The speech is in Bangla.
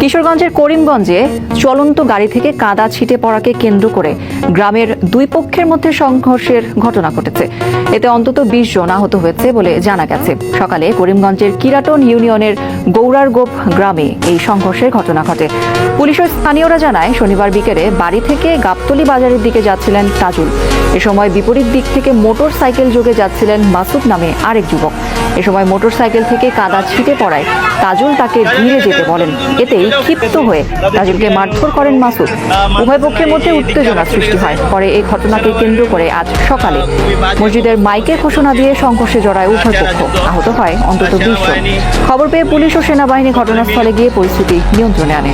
কিশোরগঞ্জের করিমগঞ্জে চলন্ত গাড়ি থেকে কাদা ছিটে পড়াকে কেন্দ্র করে গ্রামের দুই পক্ষের মধ্যে সংঘর্ষের ঘটনা ঘটেছে। এতে অন্তত বিশ জন আহত হয়েছে বলে জানা গেছে। সকালে করিমগঞ্জের কিরাটন ইউনিয়নের গৌরারগোপ গ্রামে এই সংঘর্ষের ঘটনা ঘটে। পুলিশ ও স্থানীয়রা জানায়, শনিবার বিকেলে বাড়ি থেকে গাবতলি বাজারের দিকে যাচ্ছিলেন তাজুল। এ সময় বিপরীত দিক থেকে মোটর সাইকেল যোগে যাচ্ছিলেন মাসুদ নামে আরেক যুবক। এ সময় মোটর সাইকেল থেকে কাদা ছিটে পড়ায়। তাজুল তাকে ধীরে যেতে বলেন। এতেই ক্ষিপ্ত হয়ে তাজুলকে মারধর করেন মাসুদ। উভয় পক্ষের মধ্যে উত্তেজনা সৃষ্টি হয়। পরে এই ঘটনাকে কেন্দ্র করে আজ সকালে মসজিদের মাইকে ঘোষণা দিয়ে সংঘর্ষে জড়ায় উভয় পক্ষ। আহত হয় অন্তত বিশ জন। খবর পেয়ে পুলিশ ও সেনাবাহিনী ঘটনাস্থলে গিয়ে পরিস্থিতি নিয়ন্ত্রণে আনে।